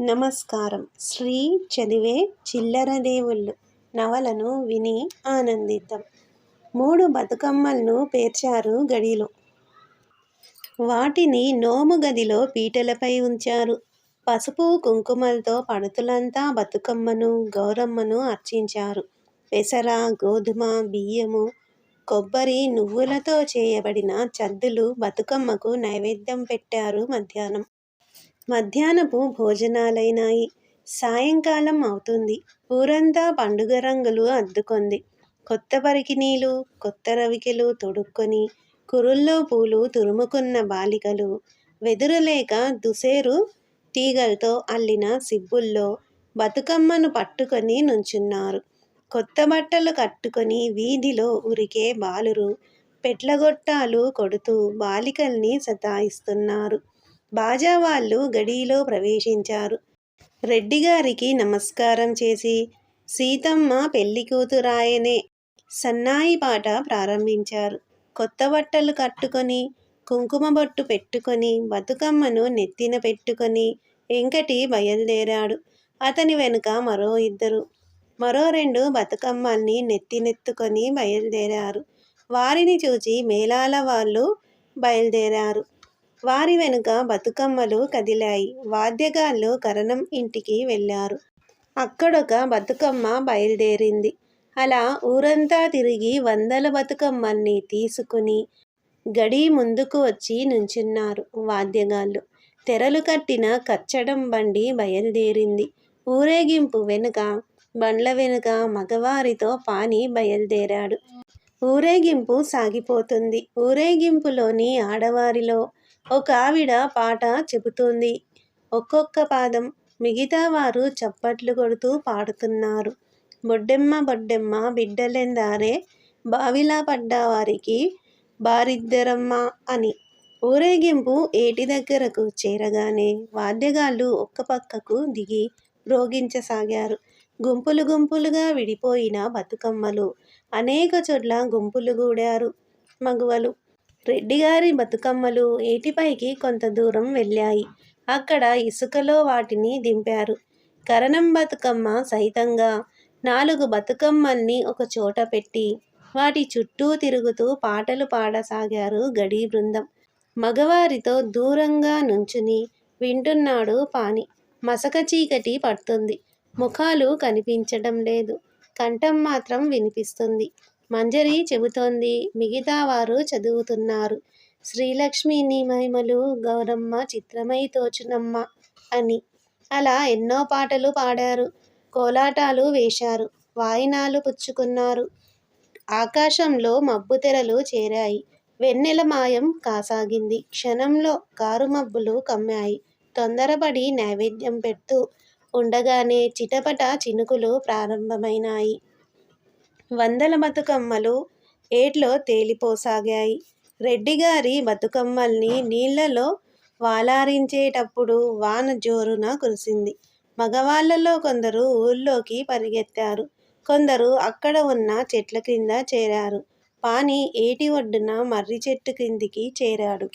నమస్కారం. శ్రీ చదివే చిల్లర దేవుళ్ళు నవలను విని ఆనందిద్దాం మూడు బతుకమ్మలను పేర్చారు గడిలో. వాటిని నోము గదిలో పీటలపై ఉంచారు. పసుపు కుంకుమలతో పడుతులంతా బతుకమ్మను గౌరమ్మను అర్చించారు. పెసర గోధుమ బియ్యము కొబ్బరి నువ్వులతో చేయబడిన చద్దులు బతుకమ్మకు నైవేద్యం పెట్టారు మధ్యాహ్నం. మధ్యాహ్నపు భోజనాలైనాయి. సాయంకాలం అవుతుంది. ఊరంతా పండుగ రంగులు అద్దుకొంది. కొత్త పరికినీలు కొత్త రవికెలు తొడుక్కొని కురుల్లో పూలు తురుముకున్న బాలికలు వెదురులేక దుసేరు తీగలతో అల్లిన సిబ్బుల్లో బతుకమ్మను పట్టుకొని నుంచున్నారు. కొత్త బట్టలు కట్టుకొని వీధిలో ఉరికే బాలురు పెట్లగొట్టాలు కొడుతూ బాలికల్ని సతాయిస్తున్నారు. బాజా వాళ్ళు గడిలో ప్రవేశించారు. రెడ్డిగారికి నమస్కారం చేసి సీతమ్మ పెళ్ళి కూతురాయనే సన్నాయి పాట ప్రారంభించారు. కొత్త బట్టలు కట్టుకొని కుంకుమ బొట్టు పెట్టుకొని బతుకమ్మను నెత్తిన పెట్టుకొని వెంకటి బయలుదేరాడు. అతని వెనుక మరో ఇద్దరు మరో రెండు బతుకమ్మల్ని నెత్తినెత్తుకొని బయలుదేరారు. వారిని చూచి మేళాల వాళ్ళు బయలుదేరారు. వారి వెనుక బతుకమ్మలు కదిలాయి. వాద్యగాళ్ళు కరణం ఇంటికి వెళ్ళారు. అక్కడొక బతుకమ్మ బయలుదేరింది. అలా ఊరంతా తిరిగి వందల బతుకమ్మల్ని తీసుకుని గడి ముందుకు వచ్చి నుంచున్నారు వాద్యగాళ్ళు. తెరలు కట్టిన కచ్చడం బండి బయలుదేరింది. ఊరేగింపు వెనుక బండ్ల వెనుక మగవారితో పాని బయలుదేరాడు. ఊరేగింపు సాగిపోతుంది. ఊరేగింపులోని ఆడవారిలో ఒక ఆవిడ పాట చెబుతోంది. ఒక్కొక్క పాదం మిగతా వారు చప్పట్లు కొడుతూ పాడుతున్నారు. బొడ్డెమ్మ బొడ్డెమ్మ బిడ్డలెందారే? బావిలా పడ్డ వారికి బారిద్దరమ్మ అని ఊరేగింపు ఏటి దగ్గరకు చేరగానే వాద్యగాళ్ళు ఒక్క పక్కకు దిగి రోగించసాగారు. గుంపులు గుంపులుగా విడిపోయిన బతుకమ్మలు అనేక చోట్ల గుంపులు గూడారు. మగువలు రెడ్డిగారి బతుకమ్మలు ఏటిపైకి కొంత దూరం వెళ్ళాయి. అక్కడ ఇసుకలో వాటిని దింపారు. కరణం బతుకమ్మ సహితంగా నాలుగు బతుకమ్మల్ని ఒక చోట పెట్టి వాటి చుట్టూ తిరుగుతూ పాటలు పాడసాగారు గడి బృందం. మగవారితో దూరంగా నుంచుని వింటున్నాడు పాని మసక చీకటి పడుతుంది. ముఖాలు కనిపించడం లేదు. కంఠం మాత్రం వినిపిస్తుంది. మంజరి చెబుతోంది. మిగతా వారు చదువుతున్నారు. శ్రీలక్ష్మిని మహిమలు గౌరమ్మ చిత్రమై తోచునమ్మ అని. అలా ఎన్నో పాటలు పాడారు. కోలాటాలు వేశారు. వాయినాలు పుచ్చుకున్నారు. ఆకాశంలో మబ్బు తెరలు చేరాయి. వెన్నెల మాయం కాసాగింది. క్షణంలో కారు మబ్బులు కమ్మాయి. తొందరపడి నైవేద్యం పెడుతూ ఉండగానే చిటపట చినుకులు ప్రారంభమైనాయి. వందల బతుకమ్మలు ఏట్లో తేలిపోసాగాయి. రెడ్డిగారి బతుకమ్మల్ని నీళ్ళలో వాలారించేటప్పుడు వాన జోరున కురిసింది. మగవాళ్ళలో కొందరు ఊళ్ళోకి పరిగెత్తారు. కొందరు అక్కడ ఉన్న చెట్ల క్రింద చేరారు. పాని ఏటి ఒడ్డున మర్రి చెట్టు క్రిందికి చేరాడు.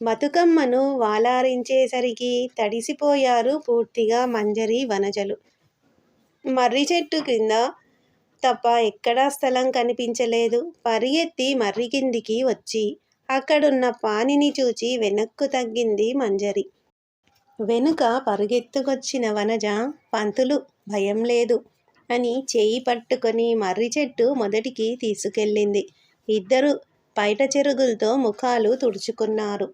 బతుకమ్మను వాలారించేసరికి తడిసిపోయారు పూర్తిగా మంజరి వనజలు. మర్రి చెట్టు క్రింద తప్ప ఎక్కడా స్థలం కనిపించలేదు. పరిగెత్తి మర్రి కిందికి వచ్చి అక్కడున్న పానిని చూచి వెనక్కు తగ్గింది మంజరి. వెనుక పరుగెత్తుకొచ్చిన వనజ పంతులు భయం లేదు అని చేయి పట్టుకొని మర్రి చెట్టు మొదటికి తీసుకెళ్ళింది. ఇద్దరు పైట చెరుగులతో ముఖాలు తుడుచుకున్నారు.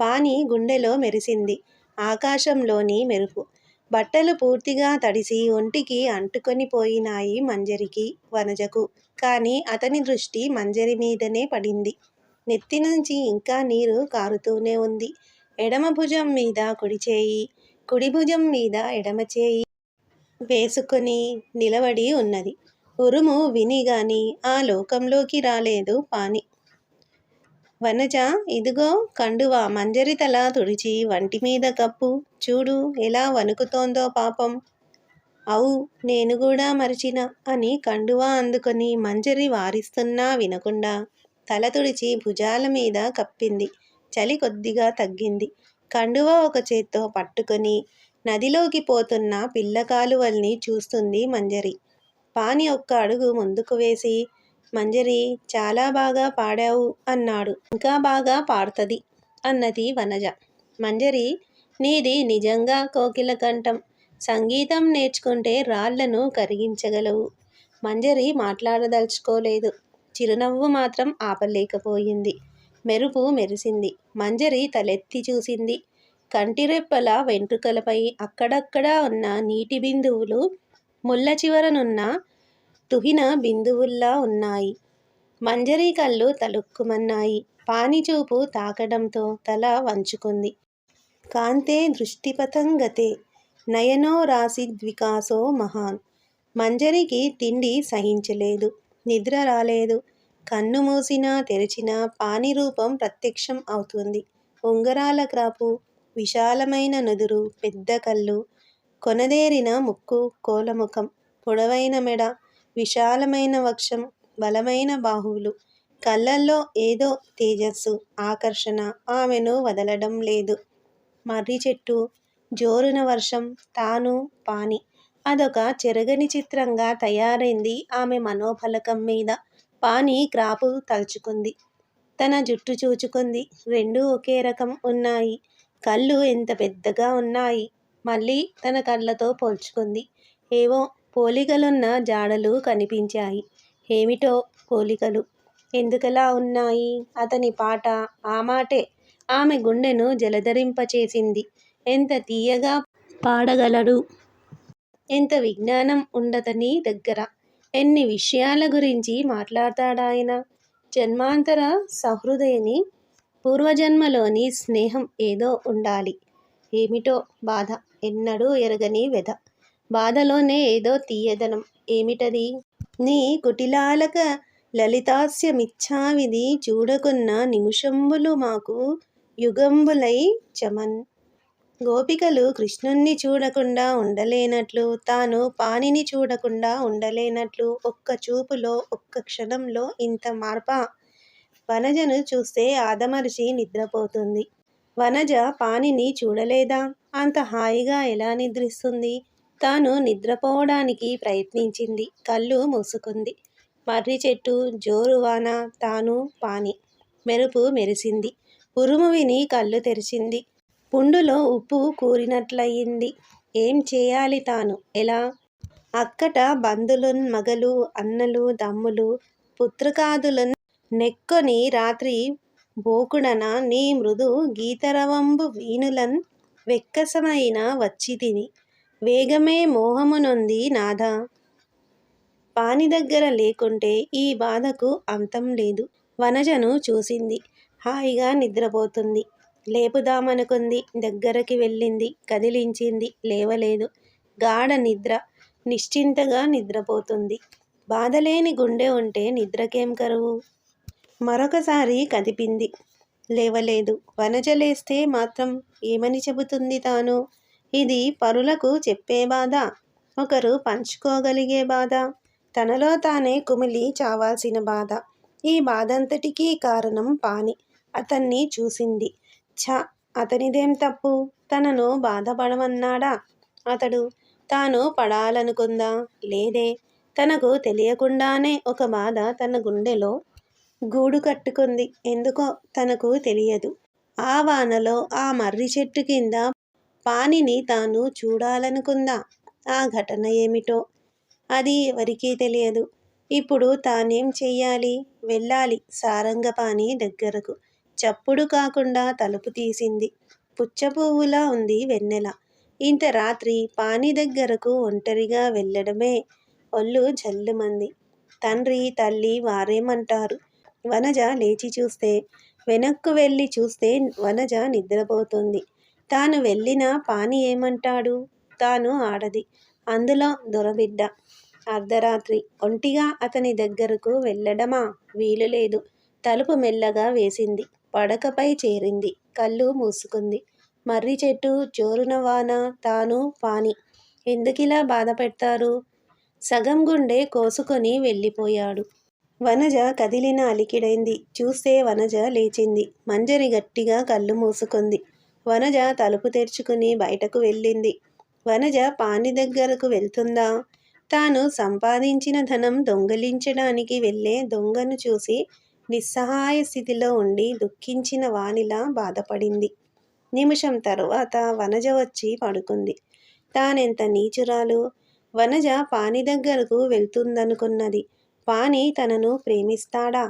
పాని గుండెలో మెరిసింది. ఆకాశంలోని మెరుపు. బట్టలు పూర్తిగా తడిసి ఒంటికి అంటుకొని పోయినాయి మంజరికి వనజకు. కానీ అతని దృష్టి మంజరి మీదనే పడింది. నెత్తి నుంచి ఇంకా నీరు కారుతూనే ఉంది. ఎడమ భుజం మీద కుడి చేయి కుడి భుజం మీద ఎడమ చేయి వేసుకొని నిలబడి ఉన్నది. ఉరుము విని గాని ఆ లోకంలోకి రాలేదు పాని వనజ ఇదిగో కండువా మంజరి తల తుడిచి వంటి మీద కప్పు. చూడు ఎలా వణుకుతోందో పాపం. అవు నేను కూడా మరిచిన అని కండువా అందుకొని మంజరి వారిస్తున్నా వినకుండా తల తుడిచి భుజాల మీద కప్పింది. చలి కొద్దిగా తగ్గింది. కండువ ఒక చేత్తో పట్టుకొని నదిలోకి పోతున్న పిల్ల కాలువల్ని చూస్తుంది మంజరి. పాని ఒక్క అడుగు ముందుకు వేసి మంజరి చాలా బాగా పాడావు అన్నాడు. ఇంకా బాగా పాడుతుంది అన్నది వనజ. మంజరి నీది నిజంగా కోకిల కంఠం. సంగీతం నేర్చుకుంటే రాళ్ళను కరిగించగలవు మంజరి మాట్లాడదలుచుకోలేదు. చిరునవ్వు మాత్రం ఆపలేకపోయింది. మెరుపు మెరిసింది. మంజరి తలెత్తి చూసింది. కంటిరెప్పల వెంట్రుకలపై అక్కడక్కడా ఉన్న నీటి బిందువులు ముళ్ళ చివరనున్న తుహిన బిందువుల్లా ఉన్నాయి. మంజరి కళ్ళు తలుక్కుమన్నాయి. పానిచూపు తాకడంతో తల వంచుకుంది. కాంతే దృష్టిపతంగతే నయనో రాసిద్వికాసో మహాన్. మంజరికి తిండి సహించలేదు. నిద్ర రాలేదు. కన్ను మూసినా తెరిచినా పాని రూపం ప్రత్యక్షం అవుతుంది. ఉంగరాల క్రాపు విశాలమైన నుదురు పెద్ద కళ్ళు కొనదేరిన ముక్కు కోలముఖం పొడవైన మెడ విశాలమైన వక్షం బలమైన బాహువులు. కళ్ళల్లో ఏదో తేజస్సు ఆకర్షణ ఆమెను వదలడం లేదు. మర్రి చెట్టు జోరున వర్షం తాను పాని అదొక చెరగని చిత్రంగా తయారైంది ఆమె మనోఫలకం మీద. పాని క్రాపు తలుచుకుంది. తన జుట్టు చూచుకుంది. రెండూ ఒకే రకం ఉన్నాయి. కళ్ళు ఎంత పెద్దగా ఉన్నాయి. మళ్ళీ తన కళ్ళతో పోల్చుకుంది. ఏవో పోలికలున్న జాడలు కనిపించాయి. ఏమిటో పోలికలు? ఎందుకలా ఉన్నాయి? అతని పాట ఆ మాటే. ఆమె గుండెను జలధరింపచేసింది. ఎంత తీయగా పాడగలడు? ఎంత విజ్ఞానం ఉండతని దగ్గర. ఎన్ని విషయాల గురించి మాట్లాడతాడాయన? జన్మాంతర సహృదయని పూర్వజన్మలోని స్నేహం ఏదో ఉండాలి. ఏమిటో బాధ. ఎన్నడూ ఎరగని వెధ బాధలోనే ఏదో తీయదనం. ఏమిటది? నీ కుటిలాలక లలితాస్యమిచ్చావిది చూడకున్న నిమిషంబులు మాకు యుగంబులై చమన్. గోపికలు కృష్ణుణ్ణి చూడకుండా ఉండలేనట్లు తాను పానిని చూడకుండా ఉండలేనట్లు ఒక్క చూపులో ఒక్క క్షణంలో ఇంత మార్ప? వనజను చూస్తే ఆదమరిచి నిద్రపోతుంది. వనజ పానిని చూడలేదా? అంత హాయిగా ఎలా నిద్రిస్తుంది? తాను నిద్రపోవడానికి ప్రయత్నించింది. కళ్ళు మూసుకుంది. మర్రి చెట్టు జోరువాన తాను పాని. మెరుపు మెరిసింది. ఉరుము విని కళ్ళు తెరిచింది. పుండులో ఉప్పు కూరినట్లయింది. ఏం చేయాలి తాను? ఎలా? అక్కట బంధులున్ మగలు అన్నలు దమ్ములు పుత్రకాదులున్ నెక్కొని రాత్రి బోకుడన నీ మృదు గీతరవంబు వీణులన్ వెక్కసమైన వచ్చి తిని వేగమే మోహమునొంది నాథ. పాని దగ్గర లేకుంటే ఈ బాధకు అంతం లేదు. వనజను చూసింది. హాయిగా నిద్రపోతుంది. లేపుదామనుకుంది. దగ్గరకి వెళ్ళింది. కదిలించింది. లేవలేదు. గాఢ నిద్ర. నిశ్చింతగా నిద్రపోతుంది. బాధలేని గుండె ఉంటే నిద్రకేం కరువు? మరొకసారి కదిపింది. లేవలేదు. వనజ లేస్తే మాత్రం ఏమని చెబుతుంది తాను? ఇది పరులకు చెప్పే బాధ. ఒకరు పంచుకోగలిగే బాధ. తనలో తానే కుమిలి చావాల్సిన బాధ. ఈ బాధంతటికీ కారణం పాని అతన్ని చూసింది. ఛ! అతనిదేం తప్పు? తనను బాధపడమన్నాడా? అతడు తాను పడాలనుకుందా? లేదే. తనకు తెలియకుండానే ఒక బాధ తన గుండెలో గూడు కట్టుకుంది. ఎందుకో తనకు తెలియదు. ఆ వానలో ఆ మర్రి చెట్టు కింద పానిని తాను చూడాలనుకుందా? ఆ ఘటన ఏమిటో? అది ఎవరికీ తెలియదు. ఇప్పుడు తానేం చెయ్యాలి? వెళ్ళాలి సారంగపాణి దగ్గరకు. చప్పుడు కాకుండా తలుపు తీసింది. పుచ్చపువ్వులా ఉంది వెన్నెల. ఇంత రాత్రి పాని దగ్గరకు ఒంటరిగా వెళ్ళడమే ఒళ్ళు జల్లుమంది. తండ్రి తల్లి వారేమంటారు? వనజ లేచి చూస్తే వెనక్కు వెళ్ళి చూస్తే వనజ నిద్రపోతుంది. తాను వెళ్ళినా పాని ఏమంటాడు? తాను ఆడది. అందులో దొరబిడ్డ. అర్ధరాత్రి. ఒంటిగా అతని దగ్గరకు వెళ్ళడమా? వీలు లేదు. తలుపు మెల్లగా వేసింది. పడకపై చేరింది. కళ్ళు మూసుకుంది. మర్రి చెట్టు జోరున వాన తాను పాని. ఎందుకిలా బాధ పెడతారు సగం గుండె కోసుకొని వెళ్ళిపోయాడు. వనజ కదిలిన అలికిడైంది. చూస్తే వనజ లేచింది. మంజరి గట్టిగా కళ్ళు మూసుకుంది. వనజ తలుపు తెరుచుకుని బయటకు వెళ్ళింది. వనజ పాని దగ్గరకు వెళ్తుందా? తాను సంపాదించిన ధనం దొంగలించడానికి వెళ్ళే దొంగను చూసి నిస్సహాయ స్థితిలో ఉండి దుఃఖించిన వానిలా బాధపడింది. నిమిషం తరువాత వనజ వచ్చి పడుకుంది. తానెంత నీచురాలు? వనజ పాని దగ్గరకు వెళ్తుందనుకున్నది. పాని తనను ప్రేమిస్తాడా?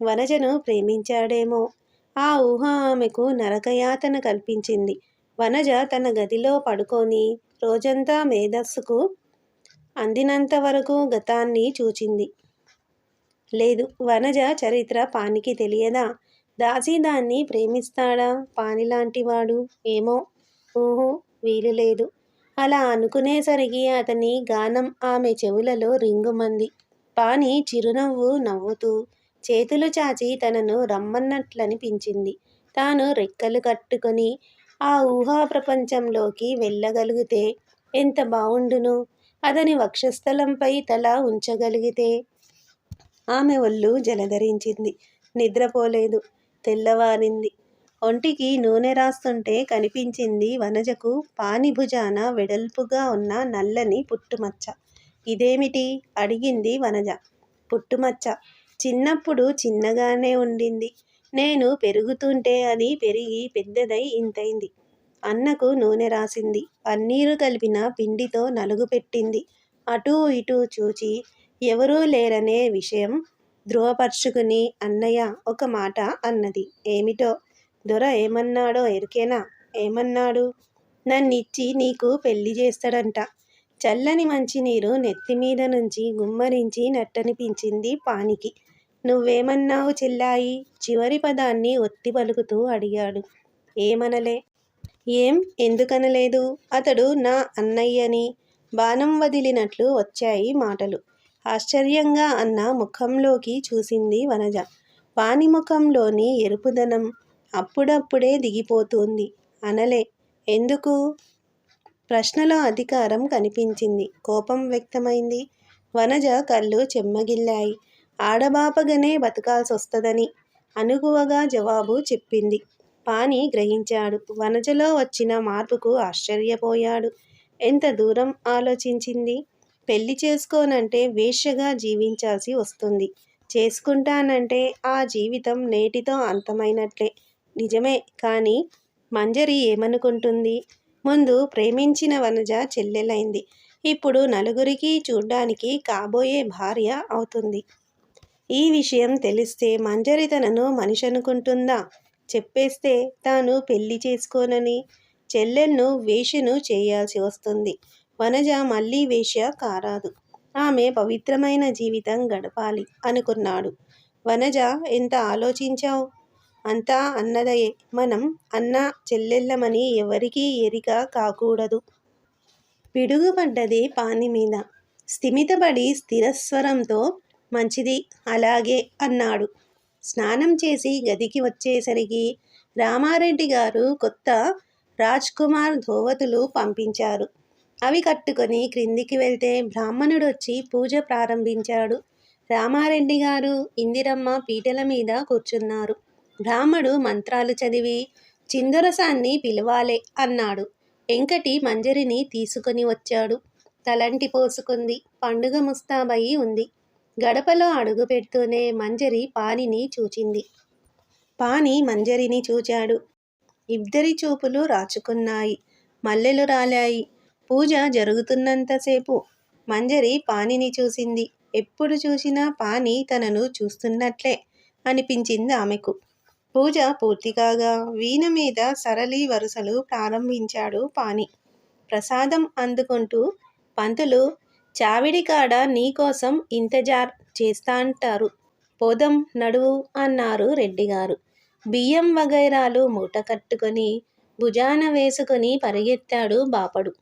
వనజను ప్రేమించాడేమో. ఆ ఊహ ఆమెకు నరకయాతన కల్పించింది. వనజ తన గదిలో పడుకొని రోజంతా మేధస్సుకు అందినంత వరకు గతాన్ని చూచింది. లేదు వనజ చరిత్ర పానికి తెలియదా? దాసి దాన్ని ప్రేమిస్తాడా? పానిలాంటివాడు ఏమో? ఊహు వీలు లేదు. అలా అనుకునేసరికి అతని గానం ఆమె చెవులలో రింగుమంది. పాని చిరునవ్వు నవ్వుతూ చేతులు చాచి తనను రమ్మన్నట్లనిపించింది. తాను రెక్కలు కట్టుకొని ఆ ఊహా ప్రపంచంలోకి వెళ్ళగలిగితే ఎంత బావుండును? అతని వక్షస్థలంపై తల ఉంచగలిగితే ఆమె ఒళ్ళు జలధరించింది. నిద్రపోలేదు. తెల్లవారింది. ఒంటికి నూనె రాస్తుంటే కనిపించింది వనజకు పానిభుజాన వెడల్పుగా ఉన్న నల్లని పుట్టుమచ్చ. ఇదేమిటి? అడిగింది వనజ. పుట్టుమచ్చ. చిన్నప్పుడు చిన్నగానే ఉండింది. నేను పెరుగుతుంటే అది పెరిగి పెద్దదై ఇంతైంది. అన్నకు నూనె రాసింది. పన్నీరు కలిపిన పిండితో నలుగు పెట్టింది. అటూ ఇటూ చూచి ఎవరూ లేరనే విషయం ధృవపరుచుకుని అన్నయ్య ఒక మాట అన్నది. ఏమిటో? దొర ఏమన్నాడో ఎరికేనా? ఏమన్నాడు? నన్నిచ్చి నీకు పెళ్ళి చేస్తాడంట. చల్లని మంచినీరు నెత్తిమీద నుంచి గుమ్మరించి నట్టనిపించింది పానికి. నువ్వేమన్నావు చెల్లాయి? చివరి పదాన్ని ఒత్తి పలుకుతూ అడిగాడు. ఏమనలే. ఏం? ఎందుకనలేదు? అతడు నా అన్నయ్యని బాణం వదిలినట్లు వచ్చాయి మాటలు. ఆశ్చర్యంగా అన్న ముఖంలోకి చూసింది వనజ. పాని ముఖంలోని ఎరుపుదనం అప్పుడప్పుడే దిగిపోతుంది. అనలే. ఎందుకు? ప్రశ్నలో అధికారం కనిపించింది. కోపం వ్యక్తమైంది. వనజ కళ్ళు చెమ్మగిల్లాయి. ఆడబాపగనే బతకాల్సొస్తదని అనుగువగా జవాబు చెప్పింది. పాని గ్రహించాడు. వనజలో వచ్చిన మార్పుకు ఆశ్చర్యపోయాడు. ఎంత దూరం ఆలోచించింది? పెళ్ళి చేసుకోనంటే వేష్యగా జీవించాల్సి వస్తుంది. చేసుకుంటానంటే ఆ జీవితం నేటితో అంతమైనట్లే. నిజమే కానీ మంజరి ఏమనుకుంటుంది? ముందు ప్రేమించిన వనజ చెల్లెలైంది. ఇప్పుడు నలుగురికి చూడ్డానికి కాబోయే భార్య అవుతుంది. ఈ విషయం తెలిస్తే మంజరి తనను మనిషి అనుకుంటుందా చెప్పేస్తే తాను పెళ్ళి చేసుకోనని చెల్లెల్ను వేషను చేయాల్సి వస్తుంది. వనజ మళ్ళీ వేష్య కారాదు. ఆమె పవిత్రమైన జీవితం గడపాలి అనుకున్నాడు. వనజ ఎంత ఆలోచించావు? అంతా అన్నదయే. మనం అన్న చెల్లెళ్ళమని ఎవరికీ ఎరిక కాకూడదు. పిడుగుపడ్డది పాని మీద. స్థిమితపడి స్థిరస్వరంతో మంచిది అలాగే అన్నాడు. స్నానం చేసి గదికి వచ్చేసరికి రామారెడ్డి గారు కొత్త రాజ్ కుమార్ ధోవతులు పంపించారు. అవి కట్టుకొని క్రిందికి వెళ్తే బ్రాహ్మణుడు వచ్చి పూజ ప్రారంభించాడు. రామారెడ్డి గారు ఇందిరమ్మ పీటల మీద కూర్చున్నారు. బ్రాహ్మడు మంత్రాలు చదివి చిందరసాన్ని పిలవాలే అన్నాడు. వెంకటి మంజరిని తీసుకొని వచ్చాడు. తలంటి పోసుకుంది. పండుగ ముస్తాబయి ఉంది. గడపలో అడుగు పెడుతూనే మంజరి పానిని చూచింది. పాని మంజరిని చూచాడు. ఇద్దరి చూపులు రాచుకున్నాయి. మల్లెలు రాలాయి. పూజ జరుగుతున్నంతసేపు మంజరి పానిని చూసింది. ఎప్పుడు చూసినా పాని తనను చూస్తున్నట్లే అనిపించింది ఆమెకు. పూజ పూర్తి కాగా వీణ మీద సరళి వరుసలు ప్రారంభించాడు పాని ప్రసాదం అందుకుంటూ పంతులు చావిడి కాడ నీకోసం ఇంతజార్ చేస్తాంటారు. పోదం నడువు అన్నారు రెడ్డిగారు. బియ్యం వగైరాలు మూట కట్టుకొని భుజాన వేసుకొని పరిగెత్తాడు బాపడు.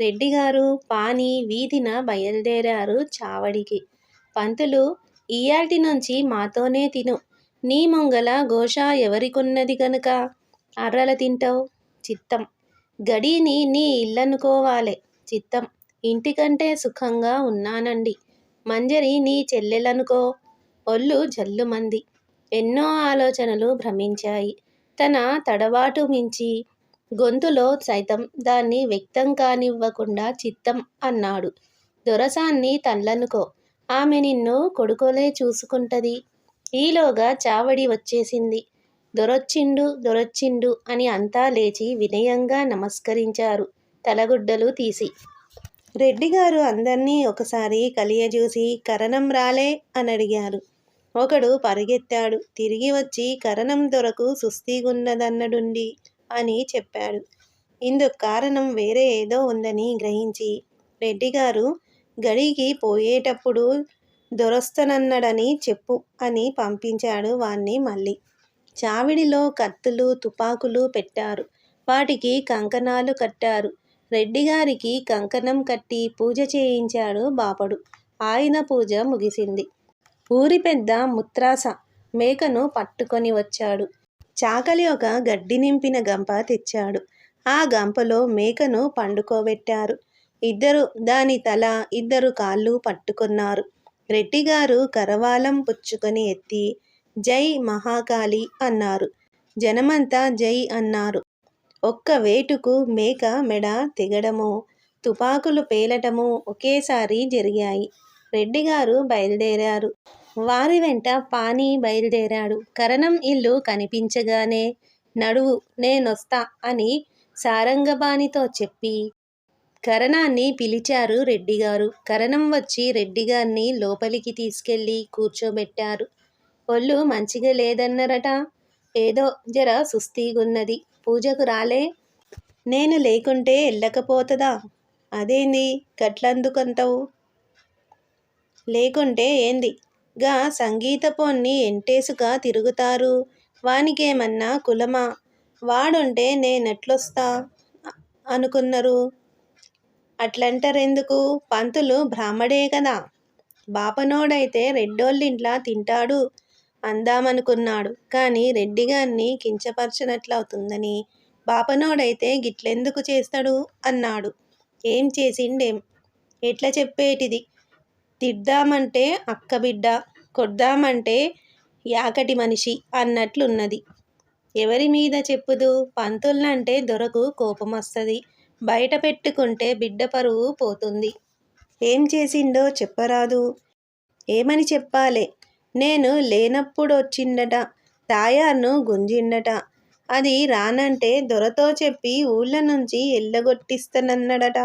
రెడ్డిగారు పాని వీధిన బయలుదేరారు చావడికి. పంతులు ఇయాటి నుంచి మాతోనే తిను. నీ ముంగల ఘోష ఎవరికున్నది గనుక? అర్రల తింటావు చిత్తం. గడీని నీ ఇల్లనుకోవాలే చిత్తం. ఇంటికంటే సుఖంగా ఉన్నానండి. మంజరి నీ చెల్లెలనుకో. ఒళ్ళు జల్లుమంది ఎన్నో ఆలోచనలు భ్రమించాయి. తన తడబాటు మించి గొంతులో సైతం దాన్ని వ్యక్తం కానివ్వకుండా చిత్తం అన్నాడు. దొరసాన్ని తల్లనుకో. ఆమె నిన్ను కొడుకోలే చూసుకుంటది. ఈలోగా చావడి వచ్చేసింది. దొరొచ్చిండు దొరొచ్చిండు అని అంతా లేచి వినయంగా నమస్కరించారు తలగుడ్డలు తీసి. రెడ్డిగారు అందర్నీ ఒకసారి కలియజూసి కరణం రాలే అని అడిగారు ఒకడు పరిగెత్తాడు తిరిగి వచ్చి కరణం దొరకు సుస్తీగున్నదన్నడుండి అని చెప్పాడు. ఇందుకు కారణం వేరే ఏదో ఉందని గ్రహించి రెడ్డిగారు గడికి పోయేటప్పుడు దొరొస్తనన్నడని చెప్పు అని పంపించాడు వాణ్ణి మళ్ళీ. చావిడిలో కత్తులు, తుపాకులు పెట్టారు. వాటికి కంకణాలు కట్టారు. రెడ్డిగారికి కంకణం కట్టి పూజ చేయించాడు బాపడు. ఆయన పూజ ముగిసింది. ఊరి పెద్ద ముత్రాస మేకను పట్టుకొని వచ్చాడు. చాకలి ఒక గడ్డి నింపిన గంప తెచ్చాడు. ఆ గంపలో మేకను పండుకోబెట్టారు. ఇద్దరు దాని తల, ఇద్దరు కాళ్ళు పట్టుకున్నారు రెడ్డిగారు కరవాలం పుచ్చుకొని ఎత్తి జై మహాకాళి అన్నారు. జనమంతా జై అన్నారు. ఒక్క వేటుకు మేక మెడ తెగడము తుపాకులు పేలటము ఒకేసారి జరిగాయి. రెడ్డిగారు బయలుదేరారు వారి వెంట పాని బయలుదేరాడు కరణం ఇల్లు కనిపించగానే నడువు నేనొస్తా అని సారంగపాణితో చెప్పి కరణాన్ని పిలిచారు రెడ్డిగారు. కరణం వచ్చి రెడ్డిగారిని లోపలికి తీసుకెళ్ళి కూర్చోబెట్టారు. ఒళ్ళు మంచిగా లేదన్నరట. ఏదో జర సుస్తీగున్నది. పూజకు రాలే? నేను లేకుంటే వెళ్ళకపోతుందా అదేంది గట్లందుకంతవు లేకుంటే ఏంది? గా సంగీతపోన్ని ఎంటేసుక తిరుగుతారు. వానికేమన్నా కులమా? వాడుంటే నేనెట్లొస్తా అనుకున్నారు అట్లంటరెందుకు? పంతులు బ్రాహ్మడే కదా బాపనోడైతే రెడ్డోళ్ళింట్లా తింటాడు అందామనుకున్నాడు. కానీ రెడ్డిగాన్ని కించపర్చినట్లవుతుందని బాపనోడైతే గిట్లెందుకు చేస్తాడు అన్నాడు. ఏం చేసిండేం? ఎట్లా చెప్పేటిది? తిడ్దామంటే అక్కబిడ్డ, కొడ్దామంటే యాకటి మనిషి అన్నట్లున్నది. ఎవరి మీద చెప్పుదు? పంతుల్నంటే దొరకు కోపం వస్తుంది బయట పెట్టుకుంటే బిడ్డ పరువు పోతుంది. ఏం చేసిండో చెప్పరాదు ఏమని చెప్పాలే నేను లేనప్పుడు వచ్చిండట తాయార్ను గుంజిండట. అది రానంటే దొరతో చెప్పి ఊళ్ళ నుంచి ఎల్లగొట్టిస్తనన్నడట.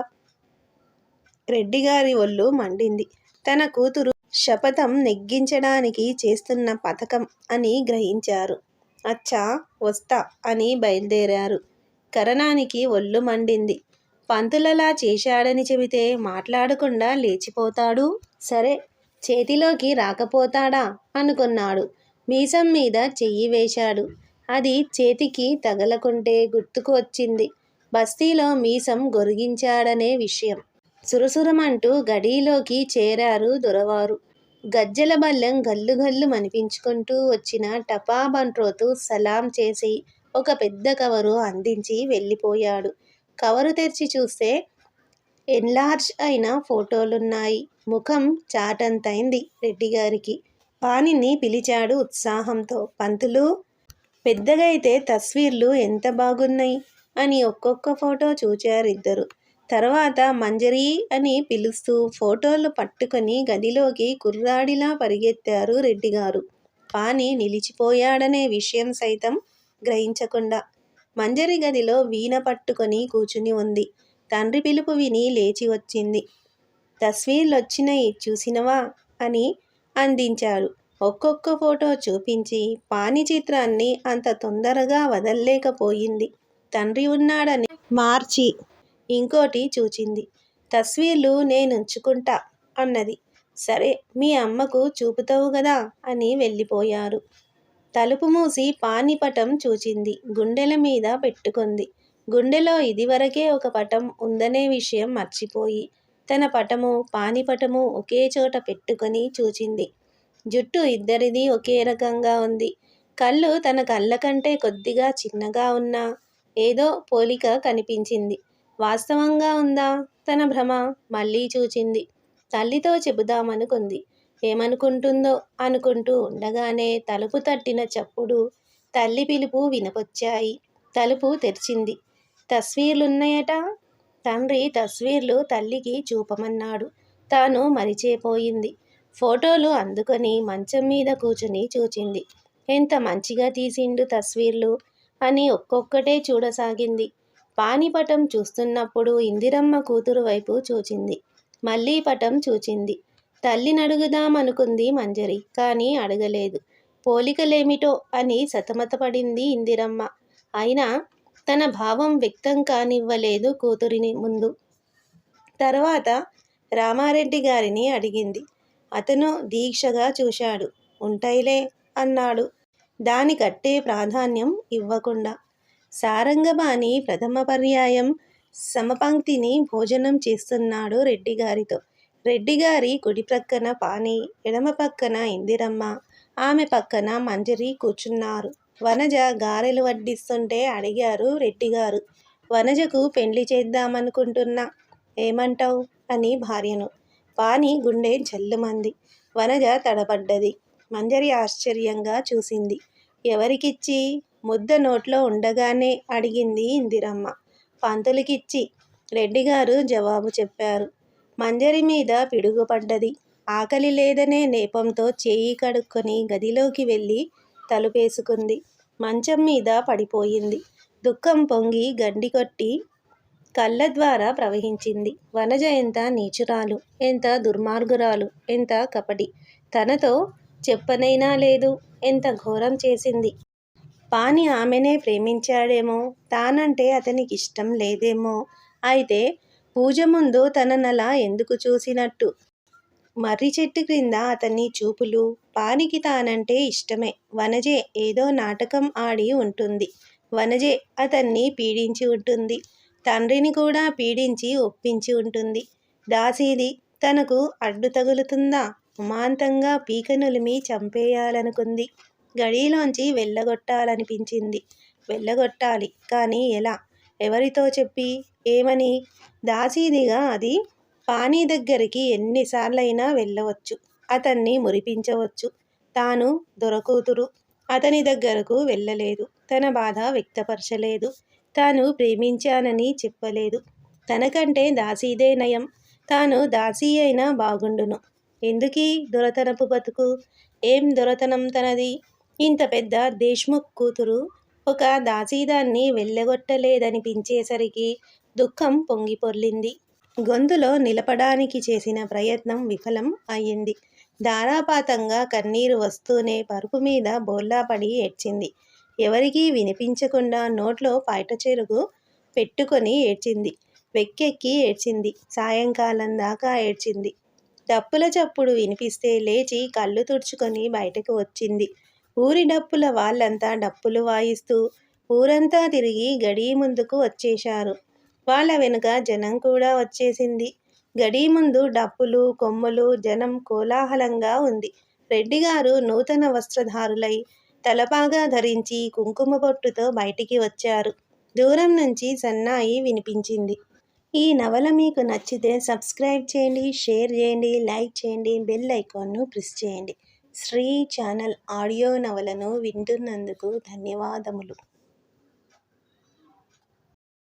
రెడ్డిగారి ఒళ్ళు మండింది. తన కూతురు శపథం నెగ్గించడానికి చేస్తున్న పథకం అని గ్రహించారు. అచ్చా వస్తా అని బయలుదేరారు కరణానికి ఒళ్ళు మండింది. పంతులలా చేశాడని చెబితే మాట్లాడకుండా లేచిపోతాడు. సరే చేతిలోకి రాకపోతాడా? అనుకున్నాడు. మీసం మీద చెయ్యి వేశాడు. అది చేతికి తగలకుంటే గుర్తుకు వచ్చింది బస్తీలో మీసం గొరిగించాడనే విషయం. సురసురమంటూ గడీలోకి చేరారు దొరవారు. గజ్జెల బల్లెం గల్లు గల్లు మనిపించుకుంటూ వచ్చిన టపాబంట్రోతు సలాం చేసి ఒక పెద్ద కవరు అందించి వెళ్ళిపోయాడు. కవరు తెరిచి చూస్తే ఎన్లార్జ్ అయిన ఫోటోలున్నాయి. ముఖం చాటంతైంది రెడ్డిగారికి. పానిని పిలిచాడు ఉత్సాహంతో. పంతులూ! పెద్దగైతే తస్వీర్లు ఎంత బాగున్నాయి అని ఒక్కొక్క ఫోటో చూచారిద్దరు తర్వాత మంజరీ అని పిలుస్తూ ఫోటోలు పట్టుకొని గదిలోకి కుర్రాడిలా పరిగెత్తారు రెడ్డిగారు. పాని నిలిచిపోయాడనే విషయం సైతం గ్రహించకుండా. మంజరి గదిలో వీణ పట్టుకొని కూచుని ఉంది. తండ్రి పిలుపు విని లేచి వచ్చింది. తస్వీర్లొచ్చినాయి చూసినవా? అని అందించాడు. ఒక్కొక్క ఫోటో చూపించి పాని చిత్రాన్ని అంత తొందరగా వదల్లేకపోయింది. తండ్రి ఉన్నాడని మార్చి ఇంకోటి చూచింది. తస్వీర్లు నేనుంచుకుంటా అన్నది. సరే మీ అమ్మకు చూపుతావు కదా అని వెళ్ళిపోయారు. తలుపు మూసి పానిపటం చూచింది. గుండెల మీద పెట్టుకుంది గుండెలో ఇదివరకే ఒక పటం ఉందనే విషయం మర్చిపోయి తన పటము పానిపటము ఒకే చోట పెట్టుకొని చూచింది. జుట్టు ఇద్దరిది ఒకే రకంగా ఉంది. కళ్ళు తన కళ్ళ కంటే కొద్దిగా చిన్నగా ఉన్నా ఏదో పోలిక కనిపించింది. వాస్తవంగా ఉందా తన భ్రమ? మళ్ళీ చూచింది. తల్లితో చెబుదామనుకుంది. ఏమనుకుంటుందో అనుకుంటూ ఉండగానే తలుపు తట్టిన చప్పుడు, తల్లి పిలుపు వినపొచ్చాయి. తలుపు తెరిచింది. తస్వీర్లున్నాయట? తండ్రి తస్వీర్లు తల్లికి చూపమన్నాడు. తాను మరిచేపోయింది. ఫోటోలు అందుకొని మంచం మీద కూర్చుని చూచింది. ఎంత మంచిగా తీసిండు తస్వీర్లు అని ఒక్కొక్కటే చూడసాగింది. పానిపటం చూస్తున్నప్పుడు ఇందిరమ్మ కూతురు వైపు చూచింది. మళ్ళీ పటం చూచింది. తల్లినడుగుదామనుకుంది మంజరి కానీ అడగలేదు. పోలికలేమిటో అని సతమతపడింది ఇందిరమ్మ. అయినా తన భావం వ్యక్తం కానివ్వలేదు కూతురిని ముందు. తర్వాత రామారెడ్డి గారిని అడిగింది. అతను దీక్షగా చూశాడు. ఉంటాయిలే అన్నాడు. దాని కట్టే ప్రాధాన్యం ఇవ్వకుండా. సారంగబాణి ప్రథమ పర్యాయం సమపంక్తిని భోజనం చేస్తున్నాడు రెడ్డి గారితో. రెడ్డిగారి కుడి ప్రక్కన పాని ఎడమ పక్కన ఇందిరమ్మ ఆమె పక్కన మంజరి కూర్చున్నారు. వనజ గారెలు వడ్డిస్తుంటే అడిగారు రెడ్డిగారు వనజకు పెండ్లి చేద్దామనుకుంటున్నా ఏమంటావు? అని భార్యను. పాని గుండె జల్లుమంది. వనజ తడబడ్డది మంజరి ఆశ్చర్యంగా చూసింది. ఎవరికిచ్చి? ముద్ద నోట్లో ఉండగానే అడిగింది ఇందిరమ్మ. పంతులకిచ్చి. రెడ్డిగారు జవాబు చెప్పారు. మంజరి మీద పిడుగుపడ్డది. ఆకలి లేదనే నేపంతో చేయి కడుక్కొని గదిలోకి వెళ్ళి తలుపేసుకుంది. మంచం మీద పడిపోయింది. దుఃఖం పొంగి గండి కొట్టి కళ్ళ ద్వారా ప్రవహించింది. వనజ ఎంత నీచురాలు ఎంత దుర్మార్గురాలు ఎంత కపటి. తనతో చెప్పనైనా లేదు. ఎంత ఘోరం చేసింది. పాని ఆమెనే ప్రేమించాడేమో. తానంటే అతనికి ఇష్టం లేదేమో. అయితే పూజ ముందు తననలా ఎందుకు చూసినట్టు? మర్రి చెట్టు క్రింద అతన్ని చూపులు. పానికి తానంటే ఇష్టమే. వనజే ఏదో నాటకం ఆడి ఉంటుంది. వనజే అతన్ని పీడించి ఉంటుంది. తండ్రిని కూడా పీడించి ఒప్పించి ఉంటుంది. దాసీది తనకు అడ్డు తగులుతుందా? ఉమాంతంగా పీకనులిమి చంపేయాలనుకుంది. గడిలోంచి వెళ్ళగొట్టాలనిపించింది. వెళ్ళగొట్టాలి. కానీ ఎలా? ఎవరితో చెప్పి? ఏమని? దాసీదిగా అది పానీ దగ్గరికి ఎన్నిసార్లైనా వెళ్ళవచ్చు. అతన్ని మురిపించవచ్చు. తాను దొరకూతురు. అతని దగ్గరకు వెళ్ళలేదు. తన బాధ వ్యక్తపరచలేదు. తాను ప్రేమించానని చెప్పలేదు. తనకంటే దాసీదే నయం. తాను దాసీ అయినా బాగుండును. ఎందుకీ దొరతనపు బతుకు? ఏం దొరతనం తనది? ఇంత పెద్ద దేశ్ముఖ్ కూతురు ఒక దాసీదాన్ని వెళ్ళగొట్టలేదనిపించేసరికి దుఃఖం పొంగిపొర్లింది. గొంతులో నిలపడానికి చేసిన ప్రయత్నం విఫలం అయ్యింది. ధారాపాతంగా కన్నీరు వస్తూనే పరుపు మీద బోర్లాపడి ఏడ్చింది. ఎవరికీ వినిపించకుండా నోట్లో పైట చెరుగు పెట్టుకొని ఏడ్చింది. వెక్కెక్కి ఏడ్చింది. సాయంకాలం దాకా ఏడ్చింది. డప్పుల చప్పుడు వినిపిస్తే లేచి కళ్ళు తుడుచుకొని బయటకు వచ్చింది. ఊరి డప్పుల వాళ్ళంతా డప్పులు వాయిస్తూ ఊరంతా తిరిగి గడి ముందుకు వచ్చేశారు. వాళ్ళ వెనుక జనం కూడా వచ్చేసింది. గడి ముందు డప్పులు కొమ్ములు జనం కోలాహలంగా ఉంది. రెడ్డిగారు నూతన వస్త్రధారులై తలపాగా ధరించి కుంకుమ బొట్టుతో బయటికి వచ్చారు. దూరం నుంచి సన్నాయి వినిపించింది. ఈ నవల మీకు నచ్చితే సబ్స్క్రైబ్ చేయండి షేర్ చేయండి లైక్ చేయండి బెల్ ఐకాన్ను ప్రెస్ చేయండి. శ్రీ ఛానల్ ఆడియో నవలను వింటున్నందుకు ధన్యవాదములు.